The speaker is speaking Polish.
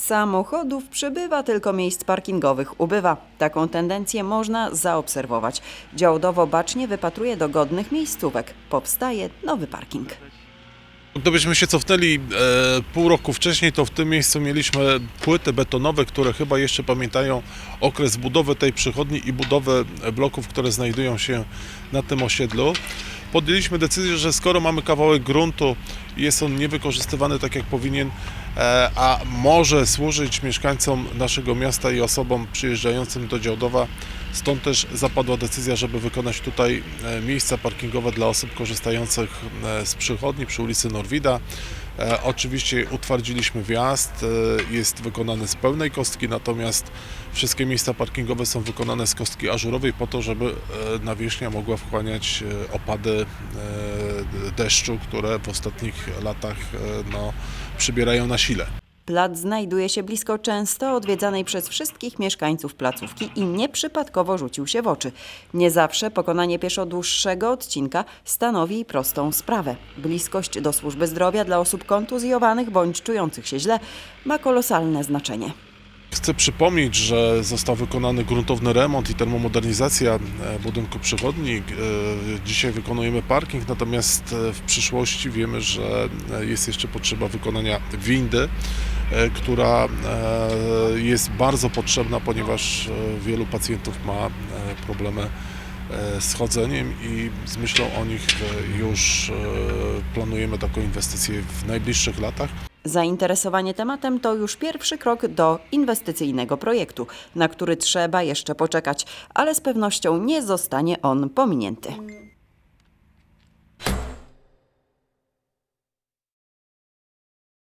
Samochodów przybywa, tylko miejsc parkingowych ubywa. Taką tendencję można zaobserwować. Działdowo bacznie wypatruje dogodnych miejscówek. Powstaje nowy parking. Gdybyśmy się cofnęli e, pół roku wcześniej, to w tym miejscu mieliśmy płyty betonowe, które chyba jeszcze pamiętają okres budowy tej przychodni i budowę bloków, które znajdują się na tym osiedlu. Podjęliśmy decyzję, że skoro mamy kawałek gruntu i jest on niewykorzystywany tak jak powinien, a może służyć mieszkańcom naszego miasta i osobom przyjeżdżającym do Działdowa, stąd też zapadła decyzja, żeby wykonać tutaj e, miejsca parkingowe dla osób korzystających e, z przychodni przy ulicy Norwida. E, Oczywiście utwardziliśmy wjazd, e, jest wykonany z pełnej kostki, natomiast wszystkie miejsca parkingowe są wykonane z kostki ażurowej po to, żeby e, nawierzchnia mogła wchłaniać opady deszczu, które w ostatnich latach no, przybierają na sile. Plac znajduje się blisko często odwiedzanej przez wszystkich mieszkańców placówki i nieprzypadkowo rzucił się w oczy. Nie zawsze pokonanie pieszo dłuższego odcinka stanowi prostą sprawę. Bliskość do służby zdrowia dla osób kontuzjowanych bądź czujących się źle ma kolosalne znaczenie. Chcę przypomnieć, że został wykonany gruntowny remont i termomodernizacja e, budynku przychodni. E, Dzisiaj wykonujemy parking, natomiast e, w przyszłości wiemy, że jest jeszcze potrzeba wykonania windy, która jest bardzo potrzebna, ponieważ wielu pacjentów ma problemy z chodzeniem i z myślą o nich już planujemy taką inwestycję w najbliższych latach. Zainteresowanie tematem to już pierwszy krok do inwestycyjnego projektu, na który trzeba jeszcze poczekać, ale z pewnością nie zostanie on pominięty.